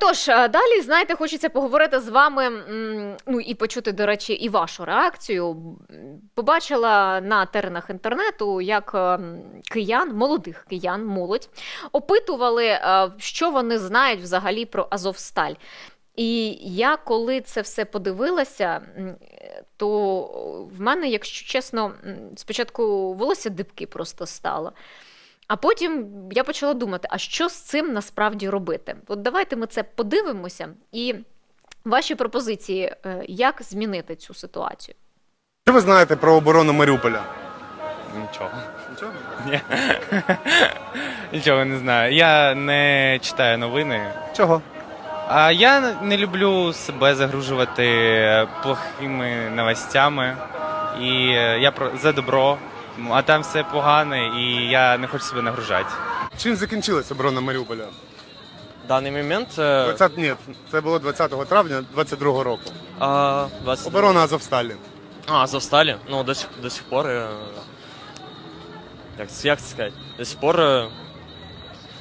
Тож далі, знаєте, хочеться поговорити з вами. Ну і почути, до речі, і вашу реакцію. Побачила на теренах інтернету, як киян, молодих киян, молодь, опитували, що вони знають взагалі про Азовсталь. І я, коли це все подивилася, то в мене, якщо чесно, спочатку волосся дибки просто стало. А потім я почала думати, а що з цим насправді робити? От давайте ми це подивимося, і ваші пропозиції, е, як змінити цю ситуацію. Що ви знаєте про оборону Маріуполя? Нічого. Нічого. Ні. Нічого не знаю. Я не читаю новини. Чого? А я не люблю себе загружувати плохими новостями. І е, я про за добро, а там все погане, і я не хочу себе нагружати. Чим закінчилась оборона Маріуполя? даний момент е, 20, ні, це було 20 травня 22 року. а, 20... Оборона Азовсталі. А, Азовсталі? Ну, до сих, до сих пор. е, Як, це- як це сказати? До сих пор. е,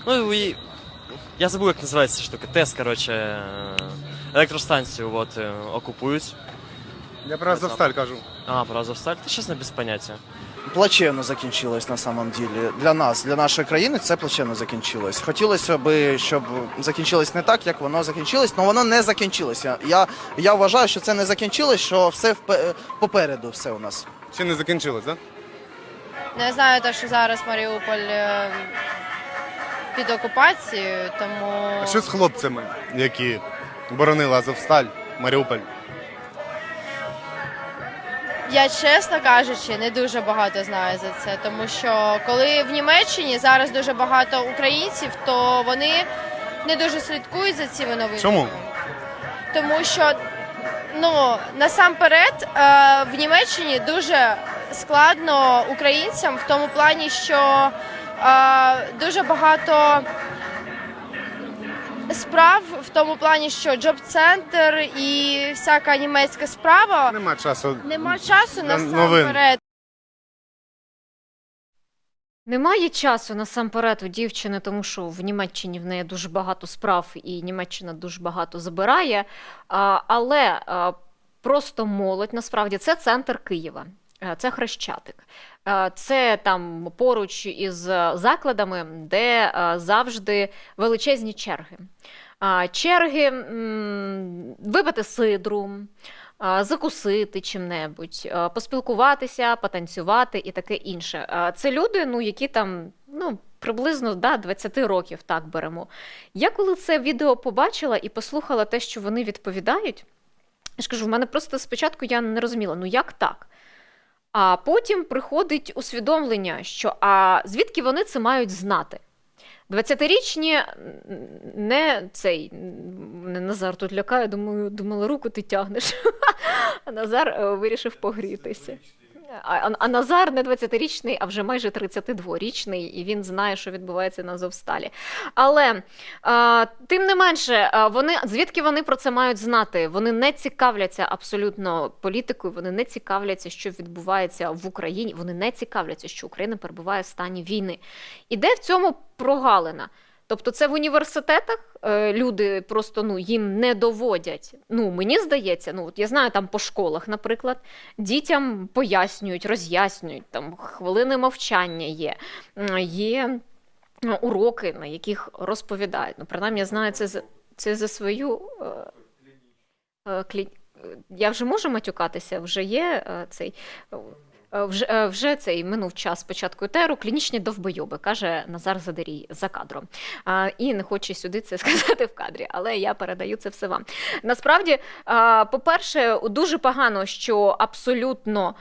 Ну, і... Я забув, як називається штука. ТЕС, коротше. е, Електростанцію от, е, окупують. Я про Азовсталь кажу. А, про Азовсталь? Та чесно, без поняття. Плачевно закінчилось на самом деле. Для нас, для нашої країни, це плачевно закінчилось. Хотілося б, щоб закінчилось не так, як воно закінчилось, але воно не закінчилося. Я, я вважаю, що це не закінчилось, що все впе- попереду все у нас. Ще не закінчилось, так? Не знаю те, що зараз Маріуполь е, під окупацією, тому А що з хлопцями, які боронили Азовсталь, Маріуполь? Я, чесно кажучи, не дуже багато знаю за це. Тому що коли в Німеччині зараз дуже багато українців, то вони не дуже слідкують за цими новинами. Чому? Тому що ну насамперед е, в Німеччині дуже складно українцям в тому плані, що е, дуже багато справ в тому плані, що джоб-центр і всяка німецька справа Нема часу. нема часу На насамперед. Немає часу насамперед у дівчини, тому що в Німеччині в неї дуже багато справ, і Німеччина дуже багато забирає. А, але а, просто молодь насправді це центр Києва. Е, Це Хрещатик. Е, Це там поруч із закладами, де е, завжди величезні черги. Черги випити сидру, закусити чим-небудь, поспілкуватися, потанцювати і таке інше. Це люди, ну, які там ну, приблизно да, 20 років так беремо. Я коли це відео побачила і послухала те, що вони відповідають, я ж кажу, в мене просто спочатку я не розуміла, ну як так? А потім приходить усвідомлення, що а звідки вони це мають знати? 20-річні не цей не Назар тут лякає, думаю, думала, руку ти тягнеш. А Назар е, вирішив погрітися. А, а- Назар не 20-річний, а вже майже 32-річний, і він знає, що відбувається на Азовсталі. Але а, тим не менше, вони звідки вони про це мають знати? Вони не цікавляться абсолютно політикою, вони не цікавляться, що відбувається в Україні. Вони не цікавляться, що Україна перебуває в стані війни. І де в цьому прогалина? Тобто, це в університетах е, люди просто ну їм не доводять. Ну мені здається, ну от я знаю там по школах, наприклад, дітям пояснюють, роз'яснюють там хвилини мовчання є, є е, уроки, на яких розповідають. Ну, принаймні, я знаю це це за свою е, клі... Я вже можу матюкатися, вже є цей. Е, Вже, е, вже цей минув час початку етеру, клінічні довбойоби, каже Назар Задерій за кадром. А, і не хоче сюди це сказати в кадрі, але я передаю це все вам. Насправді, а, по-перше, дуже погано, що абсолютно.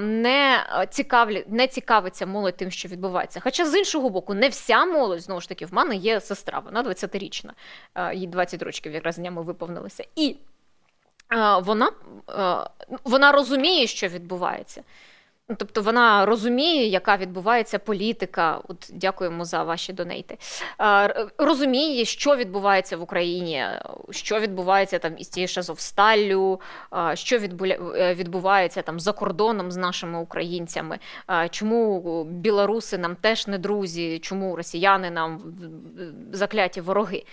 Не цікавлі, не цікавиться молодь тим, що відбувається. Хоча з іншого боку, не вся молодь знову ж таки, в мене є сестра, вона 20-річна, їй 20 років якраз днями виповнилося. І вона, вона розуміє, що відбувається. Ну, Тобто вона розуміє, яка відбувається політика. От дякуємо за ваші донейти. Розуміє, що відбувається в Україні, що відбувається там із тією ж Азовсталлю, а, що е, відбувається там за кордоном з нашими українцями. Чому білоруси нам теж не друзі, чому росіяни нам закляті вороги.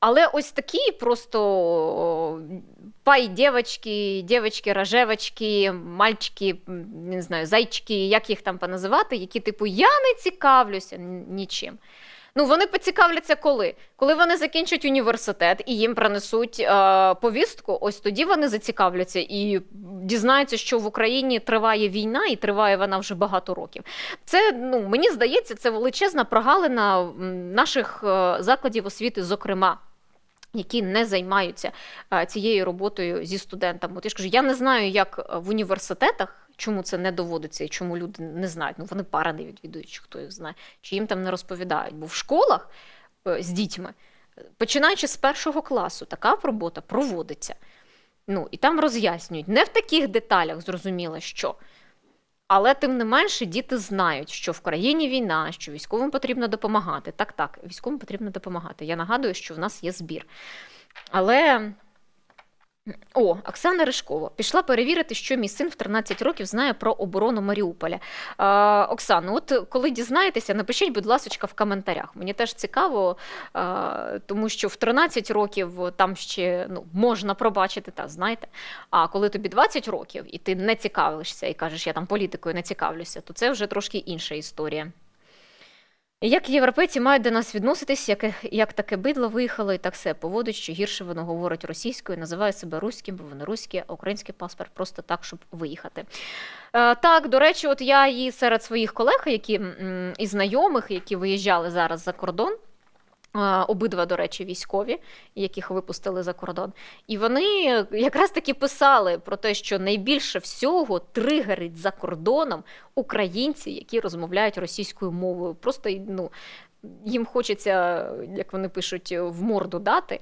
Але ось такі просто пай дівчатки, дівчатки, рожевочки, мальчики, не знаю, зайчики, як їх там поназивати, які типу я не цікавлюся нічим. Ну, вони поцікавляться коли? Коли вони закінчать університет і їм принесуть е, повістку, ось тоді вони зацікавляться і дізнаються, що в Україні триває війна, і триває вона вже багато років. Це ну мені здається, це величезна прогалина наших е, закладів освіти, зокрема. Які не займаються е, цією роботою зі студентами. От я ж кажу, я не знаю, як е, в університетах, чому це не доводиться і чому люди не знають. Ну вони пари не відвідують, чи хто їх знає, чи їм там не розповідають. Бо в школах е, з дітьми, починаючи з першого класу, така робота проводиться. Ну і там роз'яснюють не в таких деталях, зрозуміло, що. Але тим не менше діти знають, що в країні війна, що військовим потрібно допомагати. Так, так, військовим потрібно допомагати. Я нагадую, що в нас є збір. Але. О, Оксана Ришкова пішла перевірити, що мій син в 13 років знає про оборону Маріуполя. А, Оксано, от коли дізнаєтеся, напишіть, будь ласка, в коментарях. Мені теж цікаво, а, тому що в 13 років там ще ну, можна пробачити, та знаєте. А коли тобі 20 років і ти не цікавишся і кажеш, я там політикою не цікавлюся, то це вже трошки інша історія. Як європейці мають до нас відноситись, як, як таке бидло виїхало і так все поводить, що гірше воно говорить російською, називає себе руським, бо воно руське, а український паспорт просто так, щоб виїхати. Е, так, до речі, от я і серед своїх колег, які і знайомих, які виїжджали зараз за кордон. Обидва, до речі, військові, яких випустили за кордон. І вони якраз таки писали про те, що найбільше всього тригерить за кордоном українці, які розмовляють російською мовою. Просто ну, їм хочеться, як вони пишуть, в морду дати.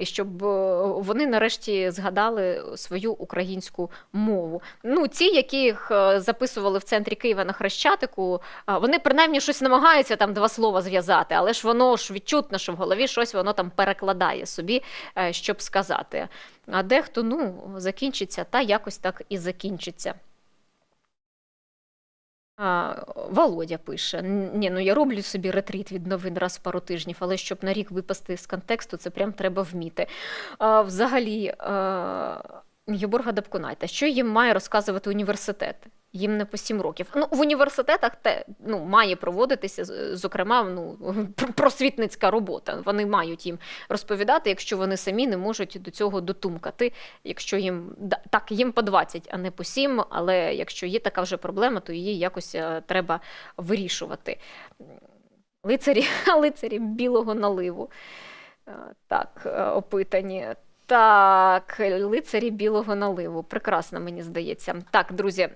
І щоб е, вони нарешті згадали свою українську мову. Ну, ці, яких е, записували в центрі Києва на Хрещатику, вони принаймні щось намагаються там два слова зв'язати, але ж воно ж відчутно, що в голові щось воно там перекладає собі, е, щоб сказати. А дехто ну, закінчиться, та якось так і закінчиться. А, Володя пише: Ні, ну я роблю собі ретріт від новин раз в пару тижнів, але щоб на рік випасти з контексту, це прям треба вміти. А, взагалі, а, Єборга Дабкунайте, що їм має розказувати університет? Їм не по сім років. Ну, в університетах те ну, має проводитися, зокрема, ну, просвітницька робота. Вони мають їм розповідати, якщо вони самі не можуть до цього дотумкати. Якщо їм так, їм по 20, а не по 7, але якщо є така вже проблема, то її якось е, треба вирішувати. Лицарі, лицарі білого наливу. Е, Так, е, опитані. Так, лицарі білого наливу. Прекрасно, мені здається. Так, друзі.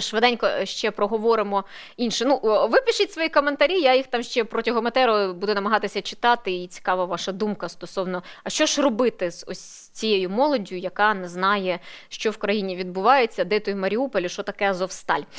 Швиденько ще проговоримо інше. Ну, ви пишіть свої коментарі, я їх там ще протягом етеру буду намагатися читати, і цікава ваша думка стосовно, а що ж робити з ось цією молоддю, яка не знає, що в країні відбувається, де той Маріуполь, і що таке Азовсталь.